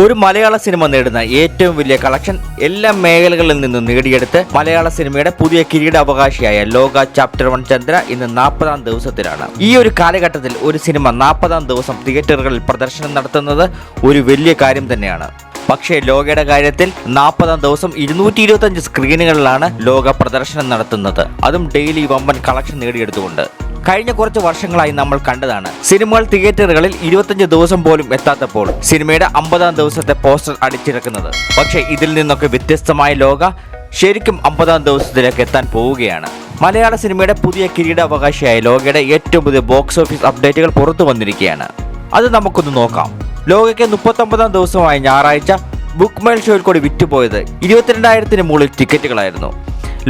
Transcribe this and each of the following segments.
ഒരു മലയാള സിനിമ നേടുന്ന ഏറ്റവും വലിയ കളക്ഷൻ എല്ലാ മേഖലകളിൽ നിന്നും നേടിയെടുത്ത് മലയാള സിനിമയുടെ പുതിയ കിരീടാവകാശിയായ ലോക ചാപ്റ്റർ വൺ ചന്ദ്ര ഇന്ന് നാൽപ്പതാം ദിവസത്തിലാണ്. ഈ ഒരു കാലഘട്ടത്തിൽ ഒരു സിനിമ നാൽപ്പതാം ദിവസം തിയേറ്ററുകളിൽ പ്രദർശനം നടത്തുന്നത് ഒരു വലിയ കാര്യം തന്നെയാണ്. പക്ഷേ ലോകയുടെ കാര്യത്തിൽ നാൽപ്പതാം ദിവസം ഇരുന്നൂറ്റി ഇരുപത്തഞ്ച് സ്ക്രീനുകളിലാണ് ലോക പ്രദർശനം നടത്തുന്നത്. അതും ഡെയിലി വമ്പൻ കളക്ഷൻ നേടിയെടുത്തുകൊണ്ട്. കഴിഞ്ഞ കുറച്ച് വർഷങ്ങളായി നമ്മൾ കണ്ടതാണ്. സിനിമകൾ തിയേറ്ററുകളിൽ ഇരുപത്തഞ്ച് ദിവസം പോലും എത്താത്തപ്പോൾ സിനിമയുടെ അമ്പതാം ദിവസത്തെ പോസ്റ്റർ അടിച്ചിറക്കുന്നത്. പക്ഷേ ഇതിൽ നിന്നൊക്കെ വ്യത്യസ്തമായ ലോക ശരിക്കും അമ്പതാം ദിവസത്തിലേക്ക് എത്താൻ പോവുകയാണ്. മലയാള സിനിമയുടെ പുതിയ കിരീടാവകാശിയായ ലോകയുടെ ഏറ്റവും പുതിയ ബോക്സ് ഓഫീസ് അപ്ഡേറ്റുകൾ പുറത്തു വന്നിരിക്കുകയാണ്. അത് നമുക്കൊന്ന് നോക്കാം. ലോകയ്ക്ക് മുപ്പത്തൊമ്പതാം ദിവസമായ ഞായറാഴ്ച ബുക്ക് മൈൽ ഷോയിൽ കൂടി വിറ്റുപോയത് ഇരുപത്തിരണ്ടായിരത്തിന് മുകളിൽ ടിക്കറ്റുകളായിരുന്നു.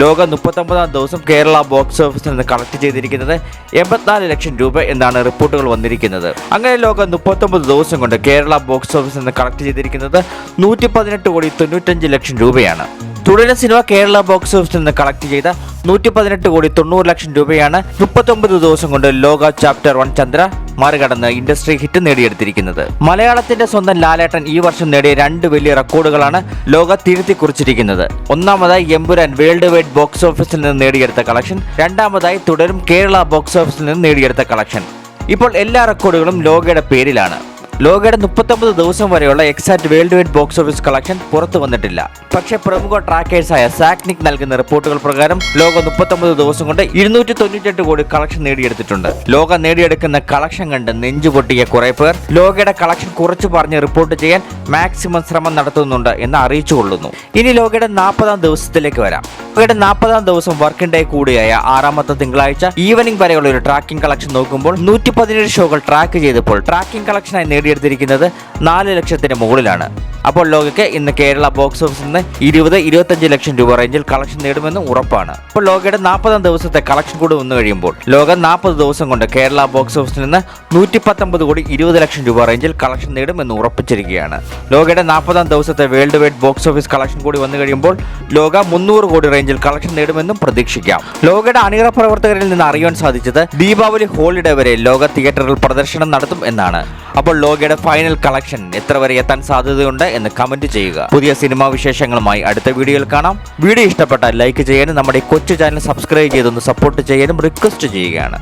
ലോക മുപ്പത്തൊമ്പതാം ദിവസം കേരള ബോക്സ് ഓഫീസിൽ നിന്ന് കളക്ട് ചെയ്തിരിക്കുന്നത് എൺപത്തിനാല് ലക്ഷം രൂപ എന്നാണ് റിപ്പോർട്ടുകൾ വന്നിരിക്കുന്നത്. അങ്ങനെ ലോക മുപ്പത്തൊമ്പത് ദിവസം കൊണ്ട് കേരള ബോക്സ് ഓഫീസിൽ നിന്ന് കളക്ട് ചെയ്തിരിക്കുന്നത് നൂറ്റി പതിനെട്ട് കോടി തൊണ്ണൂറ്റഞ്ച് ലക്ഷം രൂപയാണ്. തുടരുന്ന സിനിമ കേരള ബോക്സ് ഓഫീസിൽ നിന്ന് കളക്ട് ചെയ്ത നൂറ്റി പതിനെട്ട് കോടി തൊണ്ണൂറ് ലക്ഷം രൂപയാണ് മുപ്പത്തൊമ്പത് ദിവസം കൊണ്ട് ലോക ചാപ്റ്റർ വൺ ചന്ദ്ര മറികടന്ന് ഇൻഡസ്ട്രി ഹിറ്റ് നേടിയെടുത്തിരിക്കുന്നത്. മലയാളത്തിന്റെ സ്വന്തം ലാലേട്ടൻ ഈ വർഷം നേടിയ രണ്ട് വലിയ റെക്കോർഡുകളാണ് ലോക തിരുത്തി കുറിച്ചിരിക്കുന്നത് ഒന്നാമതായി എമ്പുരാൻ വേൾഡ് വൈഡ് ബോക്സ് ഓഫീസിൽ നിന്ന് നേടിയെടുത്ത കളക്ഷൻ രണ്ടാമതായി തുടരും കേരള ബോക്സ് ഓഫീസിൽ നിന്ന് നേടിയെടുത്ത കളക്ഷൻ. ഇപ്പോൾ എല്ലാ റെക്കോർഡുകളും ലോകയുടെ പേരിലാണ്. ലോകയുടെ മുപ്പത്തൊമ്പത് ദിവസം വരെയുള്ള exact world wide box office collection പുറത്തു വന്നിട്ടില്ല. പക്ഷേ പ്രമുഖ ട്രാക്കേഴ്സായ സാക്നിക് നൽകുന്ന റിപ്പോർട്ടുകൾ പ്രകാരം ലോക മുപ്പത്തൊമ്പത് ദിവസം കൊണ്ട് ഇരുന്നൂറ്റി തൊണ്ണൂറ്റെട്ട് കോടി കളക്ഷൻ നേടിയെടുത്തിട്ടുണ്ട്. ലോക നേടിയെടുക്കുന്ന കളക്ഷൻ കണ്ട് നെഞ്ചു പൊട്ടിയ കുറെ പേർ ലോകയുടെ കളക്ഷൻ കുറച്ചു പറഞ്ഞ് റിപ്പോർട്ട് ചെയ്യാൻ മാക്സിമം ശ്രമം നടത്തുന്നുണ്ട് എന്ന് അറിയിച്ചു കൊള്ളുന്നു. ഇനി ലോകയുടെ നാൽപ്പതാം ദിവസത്തിലേക്ക് വരാം. ലോകയുടെ നാൽപ്പതാം ദിവസം വർക്കിംഗ് ഡേ കൂടിയായ ആറാമത്തെ തിങ്കളാഴ്ച ഈവനിംഗ് വരെയുള്ള ഒരു ട്രാക്കിംഗ് കളക്ഷൻ നോക്കുമ്പോൾ നൂറ്റി പതിനേഴ് ഷോകൾ ട്രാക്ക് ചെയ്തപ്പോൾ ട്രാക്കിംഗ് കളക്ഷനായി നേടിയെടുത്തിരിക്കുന്നത് നാല് ലക്ഷത്തിന് മുകളിലാണ്. അപ്പോൾ ലോകയ്ക്ക് ഇന്ന് കേരള ബോക്സ് ഓഫീസിൽ നിന്ന് ഇരുപത് ഇരുപത്തഞ്ച് ലക്ഷം രൂപ റേഞ്ചിൽ കളക്ഷൻ നേടുമെന്ന് ഉറപ്പാണ്. അപ്പോൾ ലോകയുടെ നാൽപ്പതാം ദിവസത്തെ കളക്ഷൻ കൂടി വന്നു കഴിയുമ്പോൾ ലോക നാൽപ്പത് ദിവസം കൊണ്ട് കേരള ബോക്സ് ഓഫീസിൽ നിന്ന് നൂറ്റി പത്തൊമ്പത് കോടി ഇരുപത് ലക്ഷം രൂപ റേഞ്ചിൽ കളക്ഷൻ നേടുമെന്ന് ഉറപ്പിച്ചിരിക്കുകയാണ്. ലോകയുടെ നാൽപ്പതാം ദിവസത്തെ world wide box office collection കൂടി വന്നു കഴിയുമ്പോൾ ലോക മുന്നൂറ് കോടി റേഞ്ചിൽ കളക്ഷൻ നേടുമെന്നും പ്രതീക്ഷിക്കാം. ലോകയുടെ അണിയറ പ്രവർത്തകരിൽ നിന്ന് അറിയാൻ സാധിച്ചത് ദീപാവലി ഹോളിഡേ വരെ ലോക തിയേറ്ററിൽ പ്രദർശനം നടത്തും എന്നാണ്. അപ്പോൾ ലോകയുടെ ഫൈനൽ കളക്ഷൻ എത്ര വരെ എത്താൻ സാധ്യതയുണ്ട് എന്ന് കമന്റ് ചെയ്യുക. പുതിയ സിനിമാ വിശേഷങ്ങളുമായി അടുത്ത വീഡിയോയിൽ കാണാം. വീഡിയോ ഇഷ്ടപ്പെട്ടാൽ ലൈക്ക് ചെയ്യാനും നമ്മുടെ കൊച്ചു ചാനൽ സബ്സ്ക്രൈബ് ചെയ്തൊന്ന് സപ്പോർട്ട് ചെയ്യാനും റിക്വസ്റ്റ് ചെയ്യുകയാണ്.